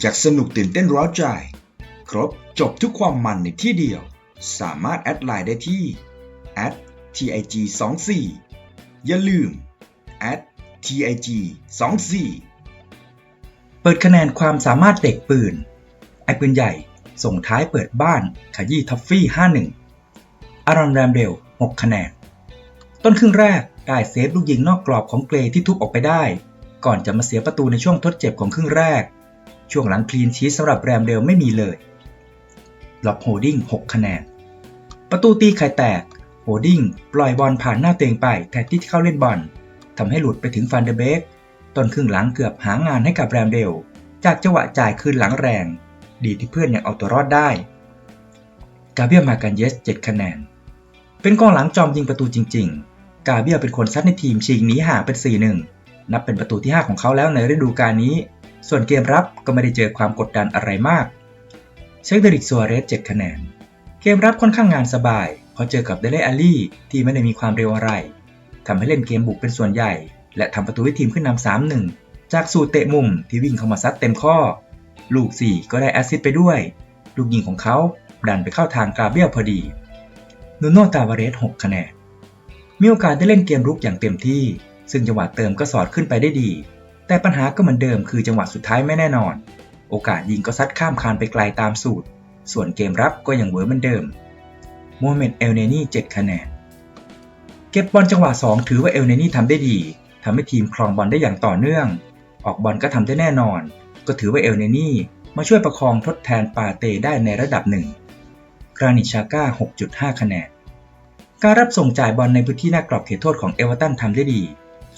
อยากสนุกตื่นเต้นร้าวใจ ครบจบทุกความมันในที่เดียว สามารถแอดไลน์ได้ที่ @tig 2 4 อย่าลืม @tig 2 4 เปิดคะแนนความสามารถเด็กปืน ไอปืนใหญ่ ส่งท้ายเปิดบ้านขยี้ท็อฟฟี่ 51 อารอนแรมเดล6 คะแนน ต้นครึ่งแรกได้เซฟลูกยิงนอกกรอบของเกรที่ทุบออกไปได้ ก่อนจะมาเสียประตูในช่วงทดเจ็บของครึ่งแรก ช่วงหลังคลีนชีสสำหรับแรมเดลไม่มีเลยล็อกโฮดิ้ง6คะแนน ประตูตีไข่แตก โฮดิ้งปล่อยบอลผ่านหน้าเตวเองไปแทนที่จะเข้าเล่นบอลทำให้หลุดไปถึงฟันเดเบกต้นครึ่งหลังเกือบหางานให้กับแรมเดล จากจังหวะจ่ายคืนหลังแรง ดีที่เพื่อนยังเอาตัวรอดได้ กาเบียมากันเยส 7 คะแนน เป็นกองหลังจอมยิงประตูจริง ๆ กาเบียเป็นคนซัดในทีมชิงหนีห่างเป็น 4-1 นับเป็นประตูที่ 5 ของเขาแล้วในฤดูกาลนี้ ส่วนเกมรับก็ไม่ได้เจอความกดดันอะไรมาก เชคเดริกซัวเรส7คะแนน เกมรับค่อนข้างงานสบายพอเจอกับเดเลอาลี่ที่ไม่ได้มีความเร็วอะไรทำให้เล่นเกมบุกเป็นส่วนใหญ่ และทำประตูให้ทีมขึ้นนำ3-1 จากสูตรเตะมุมที่วิ่งเข้ามาซัดเต็มข้อ ลูก 4 ก็ได้แอสซิสต์ไปด้วย ลูกยิงของเขาดันไปเข้าทางกาเบียลพอดีนูโนตาวาเรส6คะแนนมีโอกาสได้เล่นเกมรุกอย่างเต็มที่ ซึ่งจังหวะเติมก็สอดขึ้นไปได้ดี แต่ปัญหาก็เหมือนเดิมคือจังหวะสุดท้ายไม่แน่นอน โอกาสยิงก็ซัดข้ามคานไปไกลตามสูตร ส่วนเกมรับก็ยังเวอร์เหมือนเดิมโมเมนต์เอลเนนี่7คะแนน เก็บบอลจังหวะ 2 ถือว่าเอลเนนี่ทำได้ดีทำให้ทีมครองบอลได้อย่างต่อเนื่อง ออกบอลก็ทำได้แน่นอน ก็ถือว่าเอลเนนี่มาช่วยประคองทดแทนปาเตได้ในระดับหนึ่งกรานิชาก้า 6.5 คะแนน การรับส่งจ่ายบอลในพื้นที่หน้ากรอบเขตโทษของเอเวอร์ตันทำได้ดี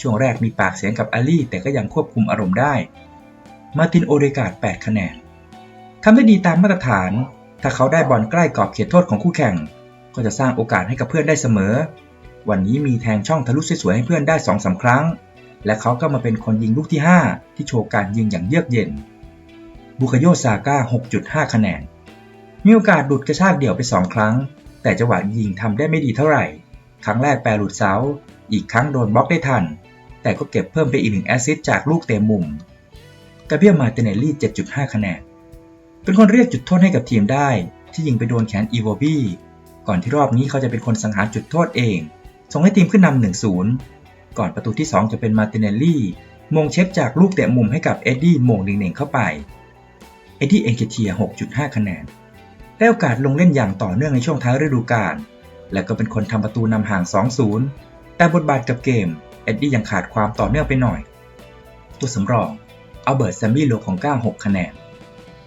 ช่วงแรกมีปากเสียงกับอาลี่แต่ก็ยังควบคุมอารมณ์ได้ มาตินโอเดกาด8คะแนนทำได้ดีตามมาตรฐาน ถ้าเขาได้บอลใกล้กรอบเขตโทษของคู่แข่ง ก็จะสร้างโอกาสให้กับเพื่อนได้เสมอ วันนี้มีแทงช่องทะลุสวยๆให้เพื่อนได้2อสาครั้ง และเขาก็มาเป็นคนยิงลูกที่ 5 ที่โชว์การยิงอย่างเยือกเย็น บุคโยซาก้า 6.5 คะแนน มีโอกาสหลุดกระชากเดี่ยวไป 2 ครั้ง แต่จังหวะยิงทำได้ไม่ดีเท่าไหร่ ครั้งแรกแปรหลุดเสา อีกครั้งโดนบล็อกได้ทัน แต่ก็เก็บเพิ่มไปอีกหนึ่งแอสซิสจากลูกเตะมุมกาเบียมาเตเนลลี่ 7.5 คะแนน เป็นคนเรียกจุดโทษให้กับทีมได้ ที่ยิงไปโดนแขนอีโวบี้ก่อนที่รอบนี้เขาจะเป็นคนสังหารจุดโทษเอง ส่งให้ทีมขึ้นนำ1-0 ก่อนประตูที่ 2 จะเป็นมาเตเนลลี่ มงเช็คจากลูกเตะมุมให้กับเอ็ดดี้มงหนึ่งๆเข้าไป เอ็ดดี้เอนเกเทีย 6.5 คะแนน ได้โอกาสลงเล่นอย่างต่อเนื่องในช่วงท้ายฤดูกาล และก็เป็นคนทำประตูนำห่าง 2-0 แต่บทบาทกับเกม เอ็ดดี้ยังขาดความต่อเนื่องไปหน่อย ตัวสำรองเอัลเบิร์ตแซมมี่โลของก้า 6 คะแนน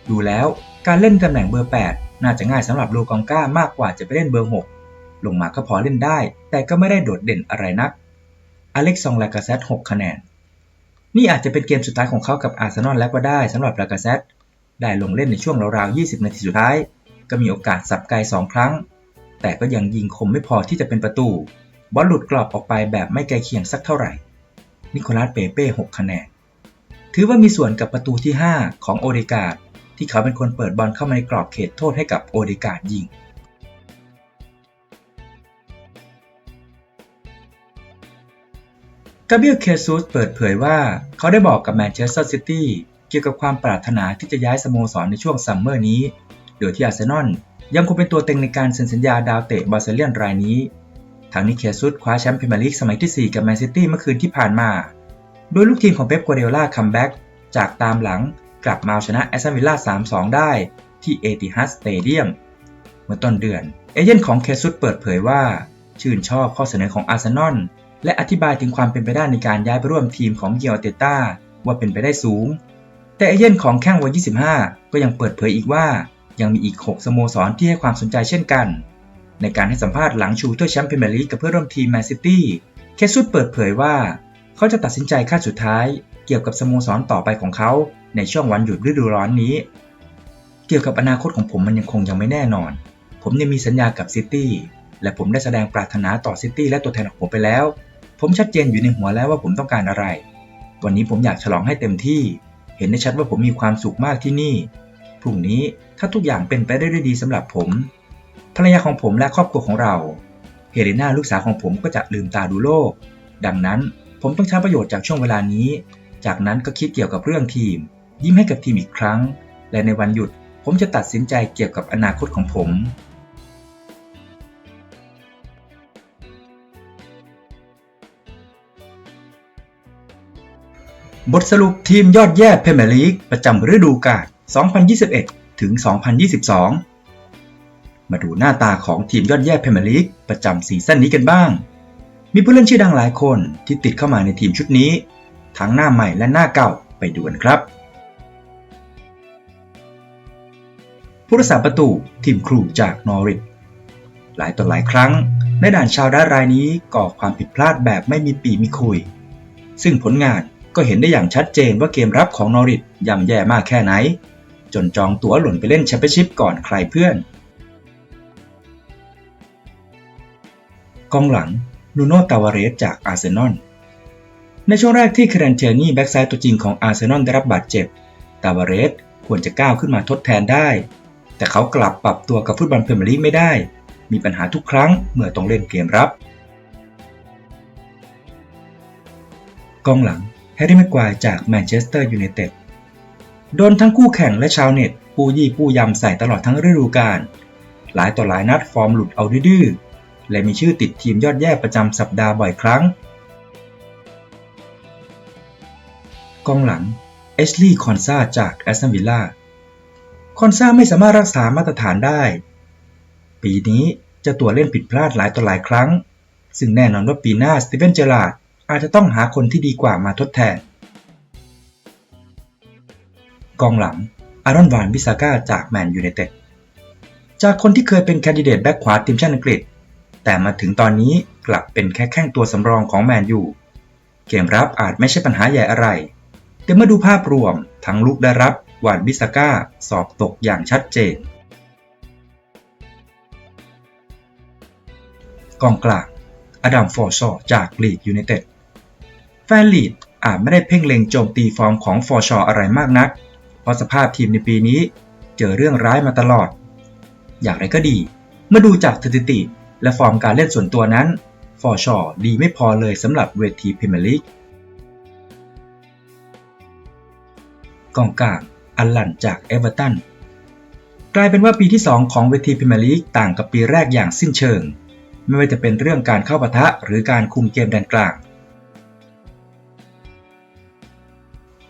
ดูแล้วการเล่นตำแหน่งเบอร์ 8 น่าจะง่ายสำหรับโลกองก้ามากกว่าจะไปเล่นเบอร์ 6 ลงมาก็พอเล่นได้ แต่ก็ไม่ได้โดดเด่นอะไรนัก อเล็กซองลากาเซต6 คะแนน นี่อาจจะเป็นเกมสุดท้ายของเขากับอาร์เซนอลแล้วก็ได้สำหรับลากาเซตได้ลงเล่นในช่วงราวๆ 20 นาทีสุดท้าย ก็มีโอกาสสับไกล2ครั้ง แต่ก็ยังยิงคมไม่พอที่จะเป็นประตู บอลหลุดกรอบออกไปแบบไม่ไกลเคียงสักเท่าไหร่ นิโคลัสเปเป้6คะแนน ถือว่ามีส่วนกับประตูที่ 5 ของโอเดกาดที่เขาเป็นคนเปิดบอลเข้ามาในกรอบเขตโทษให้กับโอเดกาดยิง กาเบียลเคซูสเปิดเผยว่าเขาได้บอกกับแมนเชสเตอร์ซิตี้เกี่ยวกับความปรารถนาที่จะย้ายสโมสรในช่วงซัมเมอร์นี้ โดยที่อาร์เซนอลยังคงเป็นตัวเต็งในการเซ็นสัญญาดาวเตะบาร์เซเลียนรายนี้ ทางนี้เคซุสคว้าแชมป์พรีเมียร์ลีกสมัยที่ 4 กับแมนซิตี้เมื่อคืนที่ผ่านมา โดยลูกทีมของเป๊ปกัวเดโอลาคัมแบ็กจากตามหลังกลับมาเอาชนะแอสตันวิลล่า 3-2 ได้ที่เอติฮัดสเตเดียมเมื่อต้นเดือน เอเย่นของเคซุสเปิดเผยว่า ชื่นชอบข้อเสนอของอาร์เซนอลและอธิบายถึงความเป็นไปได้ในการย้ายไปร่วมทีมของเกียวเตต้าว่าเป็นไปได้สูง แต่เอเย่นของแข้งวัย 25 ก็ยังเปิดเผยอีกว่า ยังมีอีก 6 สโมสรที่ให้ความสนใจเช่นกัน ในการให้สัมภาษณ์หลังชูถ้วยแชมป์พรีเมียร์ลีกกับเพื่อนร่วมทีมแมนซิตี้ เคซุสเปิดเผยว่า เขาจะตัดสินใจขั้นสุดท้าย เกี่ยวกับสโมสรต่อไปของเขาในช่วงวันหยุดฤดูร้อนนี้ เกี่ยวกับอนาคตของผมมันยังคงยังไม่แน่นอน ผมยังมีสัญญากับซิตี้ และผมได้แสดงปรารถนาต่อซิตี้และตัวแทนของผมไปแล้ว ผมชัดเจนอยู่ในหัวแล้วว่าผมต้องการอะไร วันนี้ผมอยากฉลองให้เต็มที่ เห็นได้ชัดว่าผมมีความสุขมากที่นี่ พรุ่งนี้ถ้าทุกอย่างเป็นไปได้ด้วยดีสำหรับผม ภรรยาของผมและครอบครัวของเรา เฮเลนาลูกสาวของผมก็จะลืมตาดูโลก ดังนั้นผมต้องใช้ประโยชน์จากช่วงเวลานี้ จากนั้นก็คิดเกี่ยวกับเรื่องทีม ยิ้มให้กับทีมอีกครั้ง และในวันหยุดผมจะตัดสินใจเกี่ยวกับอนาคตของผมบทสรุปทีมยอดแย่พเมลีกประจำฤดูกาล 2021 ถึง 2022 มาดูหน้าตาของทีมยอดแย่พรีเมียร์ลีกประจำซีซั่นนี้กันบ้าง มีผู้เล่นชื่อดังหลายคนที่ติดเข้ามาในทีมชุดนี้ ทั้งหน้าใหม่และหน้าเก่าไปดูกันครับ ผู้รักษาประตูทีมครูจากนอริทหลายต่อหลายครั้งในด่านชาวด้ารายนี้ก่อความผิดพลาดแบบไม่มีปีมีคุย ซึ่งผลงานก็เห็นได้อย่างชัดเจนว่าเกมรับของนอริทย่ำแย่มากแค่ไหน จนจองตั๋วหล่นไปเล่นแชมเปี้ยนชิพก่อนใครเพื่อน กองหลังนูโนตาวาเรสจากอาร์เซนอล ในช่วงแรกที่เคเรนเทนี่แบ็กซ้ายตัวจริงของอาร์เซนอลได้รับบาดเจ็บ ตาวาเรสควรจะก้าวขึ้นมาทดแทนได้ แต่เขากลับปรับตัวกับฟุตบอลพรีเมียร์ลีกไม่ได้ มีปัญหาทุกครั้งเมื่อต้องเล่นเกมรับ กองหลังแฮร์รี่แม็กควายจากแมนเชสเตอร์ยูไนเต็ดโดนทั้งคู่แข่งและชาวเน็ต ปูยี่ปูยำใส่ตลอดทั้งฤดูกาลหลายต่อหลายนัดฟอร์มหลุดเอาดื้อ และมีชื่อติดทีมยอดแย่ประจำสัปดาห์บ่อยครั้ง กองหลังเอชลีย์คอนซาจากแอสตันวิลล่า คอนซาไม่สามารถรักษามาตรฐานได้ ปีนี้จะตัวเล่นผิดพลาดหลายต่อหลายครั้ง ซึ่งแน่นอนว่าปีหน้าสตีเวนเจอราดอาจจะต้องหาคนที่ดีกว่ามาทดแทน กองหลังอารอนวานบิซาก้าจากแมนยูไนเต็ดจากคนที่เคยเป็นแคนดิเดตแบ็กขวาทีมชาติอังกฤษ แต่มาถึงตอนนี้กลับเป็นแค่แข้งตัวสำรองของแมนยู เกมรับอาจไม่ใช่ปัญหาใหญ่อะไร แต่เมื่อดูภาพรวมทั้งลุกได้รับวานบิซาก้าสอบตกอย่างชัดเจน กองกลางอดัมฟอร์ชอจากลีดยูไนเต็ดแฟนลีดอาจไม่ได้เพ่งเล็งโจมตีฟอร์มของฟอร์ชออะไรมากนัก เพราะสภาพทีมในปีนี้เจอเรื่องร้ายมาตลอด อย่างไรก็ดี เมื่อดูจากสถิติ และฟอร์มการเล่นส่วนตัวนั้น ฟอร์ชอดีไม่พอเลยสำหรับเวทีพรีเมียร์ลีกกองกลางอัลลันจากเอเวอร์ตันกลายเป็นว่าปีที่ 2 ของเวทีพรีเมียร์ลีกต่างกับปีแรกอย่างสิ้นเชิง ไม่ว่าจะเป็นเรื่องการเข้าปะทะหรือการคุมเกมแดนกลาง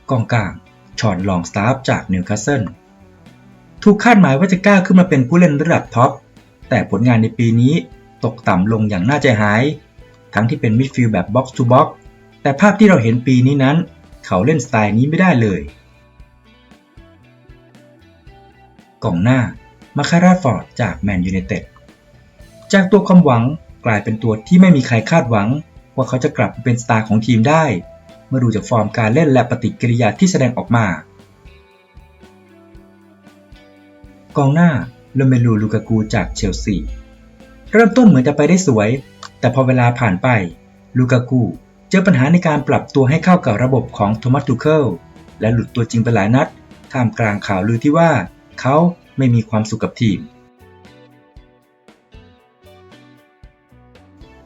กองกลางชอนลองสตาฟจากนิวคาสเซิลถูกคาดหมายว่าจะกล้าขึ้นมาเป็นผู้เล่นระดับท็อปแต่ผลงานในปีนี้ ตกต่ำลงอย่างน่าใจหาย ทั้งที่เป็นมิดฟิลด์แบบบ็อกซ์ทูบ็อกซ์แต่ภาพที่เราเห็นปีนี้นั้น เขาเล่นสไตล์นี้ไม่ได้เลยกองหน้ามาคาราฟอร์ดจากแมนยูไนเต็ดจากตัวความหวังกลายเป็นตัวที่ไม่มีใครคาดหวัง ว่าเขาจะกลับมาเป็นสตาร์ของทีมได้ เมื่อดูจากฟอร์มการเล่นและปฏิกิริยาที่แสดงออกมากองหน้าโลเมลูลูกากูจากเชลซี เริ่มต้นเหมือนจะไปได้สวย แต่พอเวลาผ่านไป ลูกากูเจอปัญหาในการปรับตัวให้เข้ากับระบบของโทมัสทูเคิลและหลุดตัวจริงไปหลายนัด ท่ามกลางข่าวลือที่ว่า เขาไม่มีความสุขกับทีม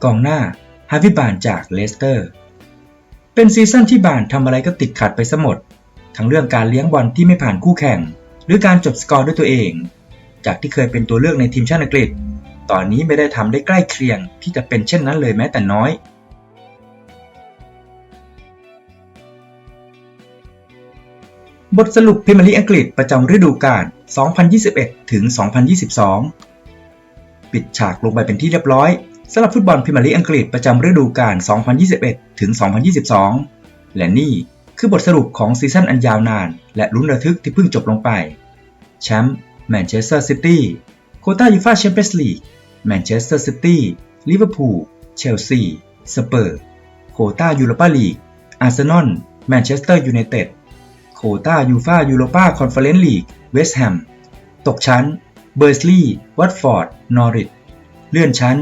กองหน้าฮาวิบานจากเลสเตอร์ เป็นซีซั่นที่บานทำอะไรก็ติดขัดไปซะหมด ทั้งเรื่องการเลี้ยงบอลที่ไม่ผ่านคู่แข่ง หรือการจบสกอร์ด้วยตัวเอง จากที่เคยเป็นตัวเลือกในทีมชาติอังกฤษ ตอนนี้ไม่ได้ทำได้ใกล้เคียงที่จะเป็นเช่นนั้นเลยแม้แต่น้อย บทสรุปพรีเมียร์ลีกอังกฤษประจำฤดูกาล 2021 ถึง 2022 ปิดฉากลงไปเป็นที่เรียบร้อยสำหรับฟุตบอลพรีเมียร์ลีกอังกฤษประจำฤดูกาล 2021 ถึง 2022 และนี่คือบทสรุปของซีซั่นอันยาวนาน และลุ้นระทึกที่เพิ่งจบลงไป แชมป์แมนเชสเตอร์ซิตี้โคต้ายูฟ่าแชมเปี้ยนส์ลีก แมนเชสเตอร์ซิตี้ ลิเวอร์พูล เชลซี สเปอร์ โคต้ายูโรปาลีก อาร์เซนอล แมนเชสเตอร์ยูไนเต็ด โคต้ายูฟ่ายูโรปาคอนเฟอเรนซ์ลีก เวสต์แฮม ตกชั้น เบอร์สลีย์ วัตฟอร์ด นอริท เลื่อนชั้น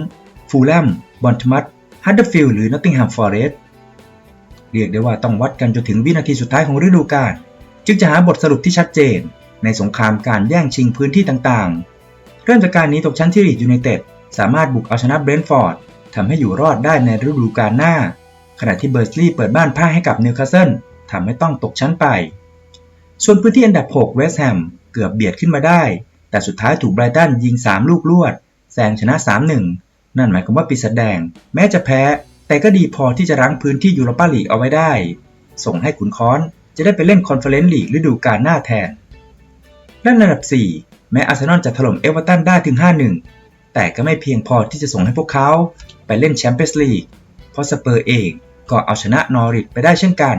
ฟูลแลม บอนทมัตฮัตเดอร์ฟิลด์หรือนอตติงแฮม ฟอร์เรสต์เรียกได้ว่าต้องวัดกันจนถึงวินาทีสุดท้ายของฤดูกาล จึงจะหาบทสรุปที่ชัดเจน ในสงครามการแย่งชิงพื้นที่ต่างๆ เริ่มจากการหนี้ตกชั้นที่ลีดยูไนเต็ดสามารถบุกเอาชนะเบรนท์ฟอร์ดทำให้อยู่รอดได้ในฤดูกาลหน้า ขณะที่เบอร์สลีย์เปิดบ้านพ่ายให้กับนิวคาสเซิลทำให้ต้องตกชั้นไป ส่วนพื้นที่อันดับ 6 เวสต์แฮมเกือบเบียดขึ้นมาได้ แต่สุดท้ายถูกไบรตันยิง 3 ลูกลวดแซงชนะ 3-1 นั่นหมายความว่าปีศาจแดง แม้จะแพ้ แต่ก็ดีพอที่จะรั้งพื้นที่ยูโรปาลีกเอาไว้ได้ ส่งให้ขุนค้อนจะได้ไปเล่นคอนเฟอเรนซ์ลีกฤดูกาลหน้าแทนด้านอันดับ 4 แม้อาร์เซนอลจะถล่มเอเวอร์ตันได้ถึง 5-1 แต่ก็ไม่เพียงพอที่จะส่งให้พวกเขาไปเล่นแชมเปี้ยนส์ลีก เพราะสเปอร์เองก็เอาชนะนอริทไปได้เช่นกัน